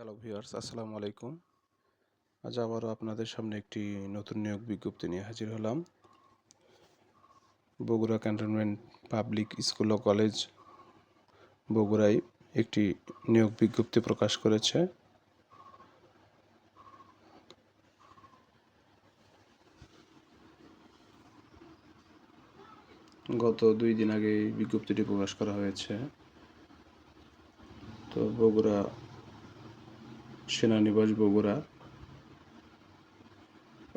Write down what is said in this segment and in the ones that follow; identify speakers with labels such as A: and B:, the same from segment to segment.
A: Hello viewers আসসালামু আলাইকুম আজ আবারও আপনাদের সামনে একটি নতুন নিয়োগ বিজ্ঞপ্তি নিয়ে হাজির হলাম। বগুড়া ক্যান্টনমেন্ট পাবলিক স্কুল ও কলেজ বগুড়ায় একটি নিয়োগ বিজ্ঞপ্তি প্রকাশ করেছে। গত দুই দিন আগে বিজ্ঞপ্তিটি প্রকাশ করা হয়েছে। তো বগুড়া সেনানিবাস বগুড়া।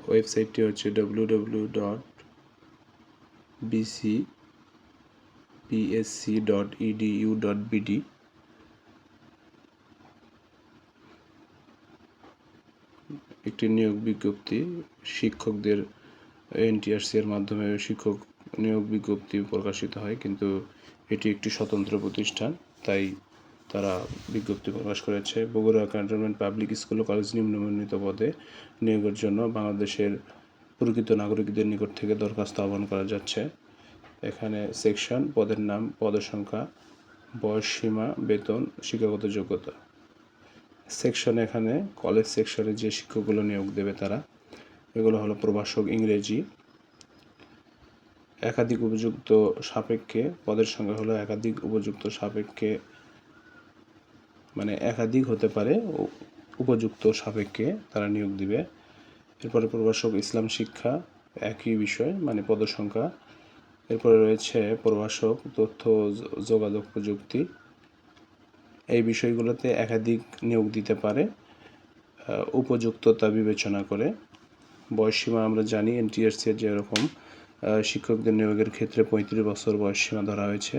A: ওয়েবসাইটটি হচ্ছে W W dot BC PSC dot EDU dot BD একটি নিয়োগ বিজ্ঞপ্তি শিক্ষকদের এনটিআরসি এর মাধ্যমে শিক্ষক নিয়োগ বিজ্ঞপ্তি প্রকাশিত হয়, কিন্তু এটি একটি স্বতন্ত্র প্রতিষ্ঠান, তাই তারা বিজ্ঞপ্তি প্রকাশ করেছে। বগুড়া ক্যান্টনমেন্ট পাবলিক স্কুল ও কলেজ নিম্নমন্বিত পদে নিয়োগের জন্য বাংলাদেশের প্রকৃত নাগরিকদের নিকট থেকে দরখাস্ত আহ্বান করা যাচ্ছে। এখানে সেকশন, পদের নাম পদের সংখ্যা বয়স সীমা, বেতন, শিক্ষাগত যোগ্যতা। সেকশন এখানে, কলেজ সেকশনে যে শিক্ষকগুলো নিয়োগ দেবে তারা, এগুলো হলো প্রভাষক ইংরেজি। একাধিক উপযুক্ত সাপেক্ষে, পদের সংখ্যা হলো একাধিক উপযুক্ত সাপেক্ষে মানে একাধিক হতে পারে উপযুক্ত সাপেক্ষে তারা নিয়োগ দিবে। এরপরে প্রভাষক ইসলাম শিক্ষা, একই বিষয় মানে পদসংখ্যা। এরপরে রয়েছে প্রভাষক তথ্য, যোগাযোগ প্রযুক্তি। এই বিষয়গুলোতে একাধিক নিয়োগ দিতে পারে উপযুক্ততা বিবেচনা করে। বয়সসীমা আমরা জানি, এনটিআরসি এর যেরকম শিক্ষকদের নিয়োগের ক্ষেত্রে পঁয়ত্রিশ বছর বয়সসীমা ধরা হয়েছে।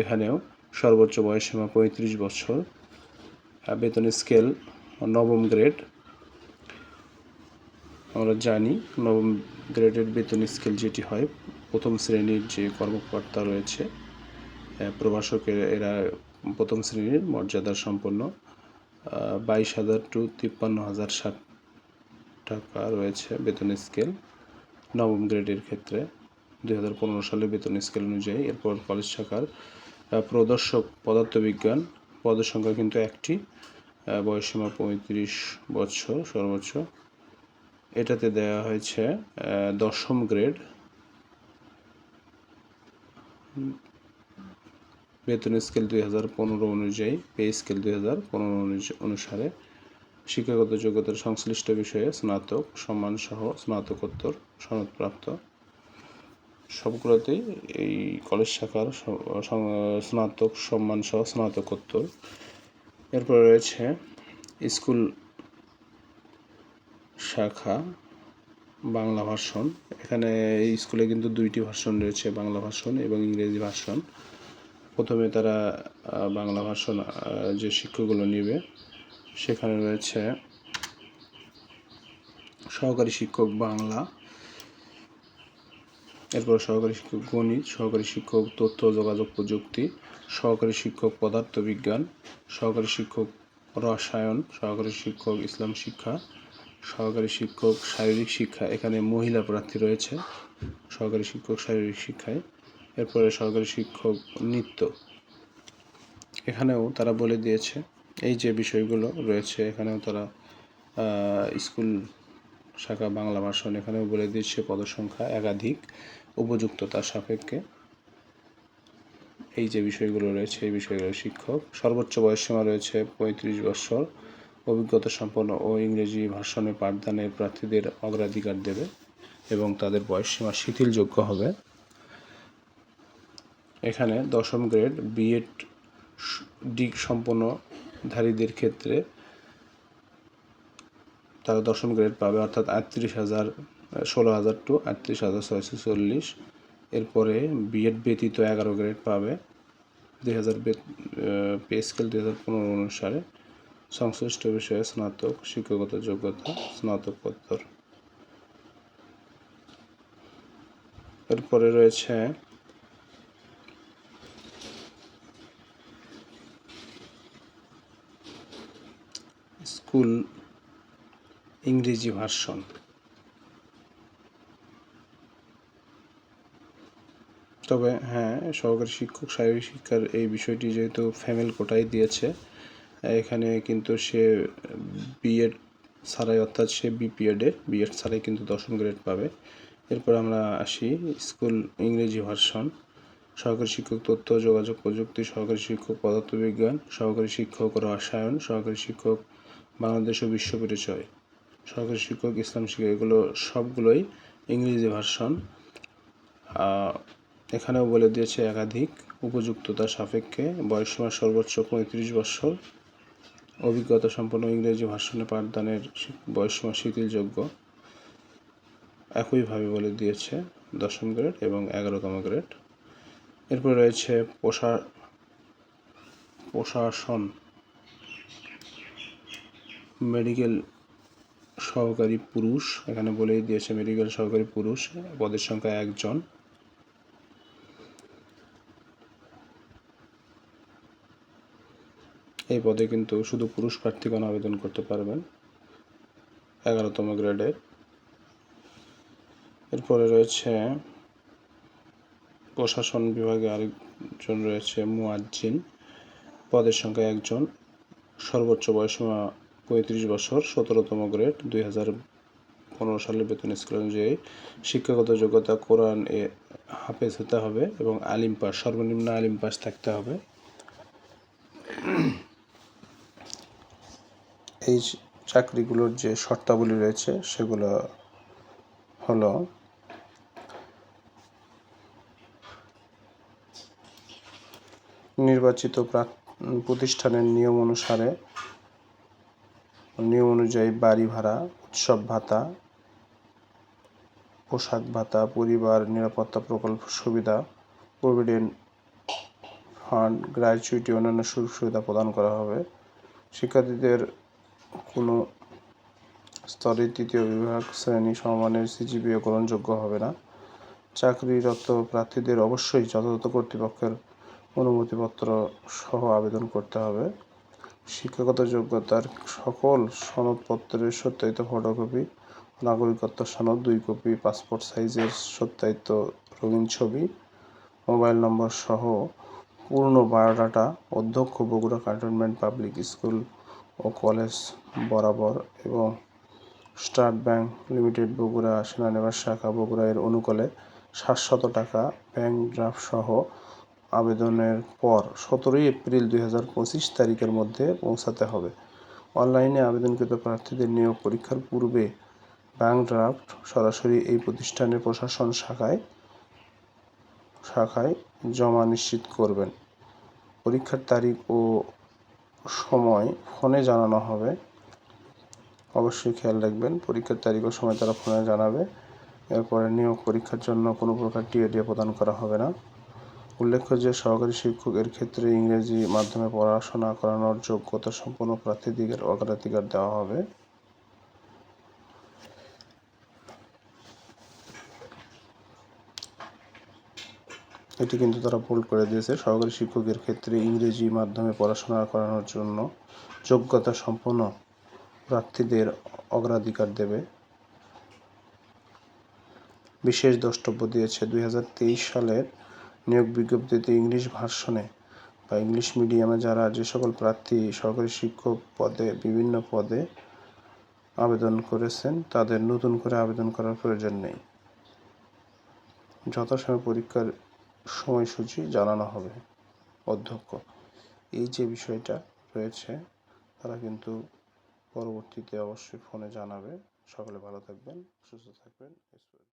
A: এখানেও সর্বোচ্চ বয়সসীমা পঁয়ত্রিশ বছর। বেতন স্কেল নবম গ্রেড। আমরা জানি নবম গ্রেডের বেতন স্কেল যেটি হয়, প্রথম শ্রেণির যে কর্মকর্তা রয়েছে প্রভাষকের, এরা প্রথম শ্রেণির মর্যাদা সম্পন্ন। বাইশ হাজার টু তিপ্পান্ন হাজার ষাট টাকা রয়েছে বেতন স্কেল নবম গ্রেডের ক্ষেত্রে। দুই হাজার পনেরো সালে বেতন স্কেল অনুযায়ী এরপর কলেজ শাখার প্রদর্শক পদার্থবিজ্ঞান পদের সংখ্যা কিন্তু একটি। বয়সীমা পঁয়ত্রিশ বছর, সর্বোচ্চ। এটাতে দেওয়া হয়েছে দশম গ্রেড। বেতন স্কেল দুই হাজার পনেরো অনুযায়ী, পে স্কেল দুই হাজার পনেরো অনুসারে শিক্ষাগত যোগ্যতার সংশ্লিষ্ট বিষয়ে স্নাতক সম্মানসহ স্নাতকোত্তর সনদপ্রাপ্ত। সবগুলোতেই এই কলেজ শাখার স্নাতক সম্মান সহ স্নাতকোত্তর। এরপরে রয়েছে স্কুল শাখা, বাংলা ভার্সন। এখানে এই স্কুলে কিন্তু দুইটি ভার্সন রয়েছে, বাংলা ভার্সন এবং ইংরেজি ভার্সন। প্রথমে তারা বাংলা ভার্সন যে শিক্ষকগুলো নেবে, সেখানে রয়েছে সহকারী শিক্ষক বাংলা এরপর সহকারী শিক্ষক গণিত, সহকারী শিক্ষক তথ্য, যোগাযোগ প্রযুক্তি, সহকারী শিক্ষক পদার্থবিজ্ঞান, সহকারী শিক্ষক রসায়ন, সহকারী শিক্ষক ইসলাম শিক্ষা, সহকারী শিক্ষক শারীরিক শিক্ষা, এখানে মহিলা প্রার্থী রয়েছে, সহকারী শিক্ষক শারীরিক শিক্ষায়, এরপরে সহকারী শিক্ষক নৃত্য। এখানেও তারা বলে দিয়েছে, এই যে বিষয়গুলো রয়েছে, এখানেও তারা স্কুল শাখা বাংলা ভাষণ এখানেও বলে দিচ্ছে পদসংখ্যা একাধিক উপযুক্ততার সাপেক্ষে। এই যে বিষয়গুলো রয়েছে, এই বিষয়গুলো শিক্ষক, সর্বোচ্চ বয়সসীমা রয়েছে পঁয়ত্রিশ বছর, অভিজ্ঞতা সম্পন্ন ও ইংরেজি ভাষণে পাঠদানের প্রার্থীদের অগ্রাধিকার দেবে এবং তাদের বয়সসীমা শিথিলযোগ্য হবে। এখানে দশম গ্রেড বিএড ডি সম্পন্নধারীদের ক্ষেত্রে তারা দশম গ্রেড পাবে, অর্থাৎ আটত্রিশ হাজার ষোলো হাজার টু আটত্রিশ হাজার ছয়শো চল্লিশ। এরপরে বিএড ব্যতীত এগারো গ্রেড পাবে, দুই হাজার পে স্কেল দুই হাজার পনেরো অনুসারে। সংশ্লিষ্ট বিষয়ে স্নাতক শিক্ষাগত যোগ্যতা স্নাতকোত্তর এরপরে রয়েছে স্কুল ইংরেজি ভার্সন। তবে হ্যাঁ সহকারী শিক্ষক, শারীরিক শিক্ষার এই বিষয়টি যেহেতু ফ্যামিল কোটাই দিয়েছে, এখানে কিন্তু সে বিএড ছাড়াই, অর্থাৎ সে বিপিএডে বিএড ছাড়াই কিন্তু দশম গ্রেড পাবে। এরপর আমরা আসি স্কুল ইংরেজি ভার্সন। সহকারী শিক্ষক তথ্য, যোগাযোগ প্রযুক্তি, সহকারী শিক্ষক পদার্থবিজ্ঞান, সহকারী শিক্ষক রসায়ন, সহকারী শিক্ষক বাংলাদেশ ও বিশ্ব পরিচয়। সহকারী শিক্ষক, ইসলাম শিক্ষক, এগুলো সবগুলোই ইংরেজি ভার্সন। এখানেও বলে দিয়েছে একাধিক উপযুক্ততা সাপেক্ষে বয়সসীমা সর্বোচ্চ পঁয়ত্রিশ বছর অভিজ্ঞতা সম্পন্ন ইংরেজি ভার্সনে পাঠদানের বয়সসীমা শিথিলযোগ্য। একইভাবে বলে দিয়েছে দশম গ্রেড এবং এগারোতম গ্রেড। এরপর রয়েছে প্রশা প্রশাসন, মেডিকেল সহকারী পুরুষ, এখানে বলেই দিয়েছে মেডিকেল সহকারী পুরুষ, পদের সংখ্যা একজন। এই পদে কিন্তু শুধু পুরুষ প্রার্থীগণ আবেদন করতে পারবেন, এগারোতম গ্রেডের এরপরে রয়েছে প্রশাসন বিভাগে আরেকজন রয়েছে মুয়াজ্জিন, পদের সংখ্যা একজন। সর্বোচ্চ বয়সীমা পঁয়ত্রিশ বছর, সতেরোতম গ্রেড, দুই হাজার পনেরো সালের বেতন স্কেল অনুযায়ী শিক্ষাগত যোগ্যতা কোরআন এ হাফেজ হতে হবে এবং আলিম পাস সর্বনিম্ন আলিম পাস থাকতে হবে। এই চাকরিগুলোর যে শর্তাবলী রয়েছে, সেগুলো হলো নির্বাচিত প্রতিষ্ঠানের নিয়ম অনুসারে নিয়ম অনুযায়ী বাড়ি ভাড়া, উৎসব ভাতা, পোশাক ভাতা, পরিবার নিরাপত্তা প্রকল্প সুবিধা, প্রভিডেন্ট ফান্ড, গ্র্যাচুইটি, অন্যান্য সুযোগ সুবিধা প্রদান করা হবে। শিক্ষার্থীদের কোনো স্তরে তৃতীয় বিভাগ শ্রেণি সমমানের সিজিপিএ গ্রহণযোগ্য হবে না। চাকরিরত প্রার্থীদের অবশ্যই যথাযথ কর্তৃপক্ষের অনুমতিপত্র সহ আবেদন করতে হবে। শিক্ষাগত যোগ্যতার সকল সনদপত্রের সত্যায়িত ফটোকপি, নাগরিকত্ব সনদ, দুই কপি, পাসপোর্ট সাইজের সত্যায়িত রঙিন ছবি, মোবাইল নম্বর সহ পূর্ণ বায়োডাটা, অধ্যক্ষ বগুড়া ক্যান্টনমেন্ট পাবলিক স্কুল ও কলেজ বরাবর এবং স্টার্ট ব্যাংক লিমিটেড বগুড়া সেনানিবাস শাখা বগুড়া এর অনুকূলে সাতশত টাকা ব্যাংক ড্রাফট সহ আবেদনের পর সতেরোই এপ্রিল দুই হাজার পঁচিশ তারিখের মধ্যে পৌঁছাতে হবে। অনলাইনে আবেদনকৃত প্রার্থীদের নিয়োগ পরীক্ষার পূর্বে ব্যাংক ড্রাফট সরাসরি এই প্রতিষ্ঠানের প্রশাসন শাখায় শাখায় জমা নিশ্চিত করবেন। পরীক্ষার তারিখ ও সময় ফোনে জানানো হবে। অবশ্যই খেয়াল রাখবেন, পরীক্ষার তারিখ ও সময় তারা ফোনে জানাবে। এরপরে নিয়োগ পরীক্ষার জন্য কোনো প্রকার টিএডিএ প্রদান করা হবে না। উল্লেখ্য যে, সহকারী শিক্ষক এর ক্ষেত্রে ইংরেজি মাধ্যমে পড়াশোনা করানোর যোগ্যতা সম্পন্ন প্রার্থীদের অগ্রাধিকার দেওয়া হবে। এটি কিন্তু তারা ভুল করে দিয়েছে। সহকারী শিক্ষকের ক্ষেত্রে ইংরেজি মাধ্যমে পড়াশোনা করানোর জন্য যোগ্যতা সম্পন্ন প্রার্থীদের অগ্রাধিকার দেবে। বিশেষ দ্রষ্টব্য দিয়েছে, দুই হাজার তেইশ সালের নিয়োগ বিজ্ঞপ্তিতে ইংলিশ ভার্সনে বা ইংলিশ মিডিয়ামে যারা যে সকল প্রার্থী সরকারি শিক্ষক পদে, বিভিন্ন পদে আবেদন করেছেন, তাদের নতুন করে আবেদন করার প্রয়োজন নেই। যথাসময় পরীক্ষার সময়সূচি জানানো হবে। অধ্যক্ষ, এই যে বিষয়টা রয়েছে, তারা কিন্তু পরবর্তীতে অবশ্যই ফোনে জানাবে। সকলে ভালো থাকবেন, সুস্থ থাকবেন।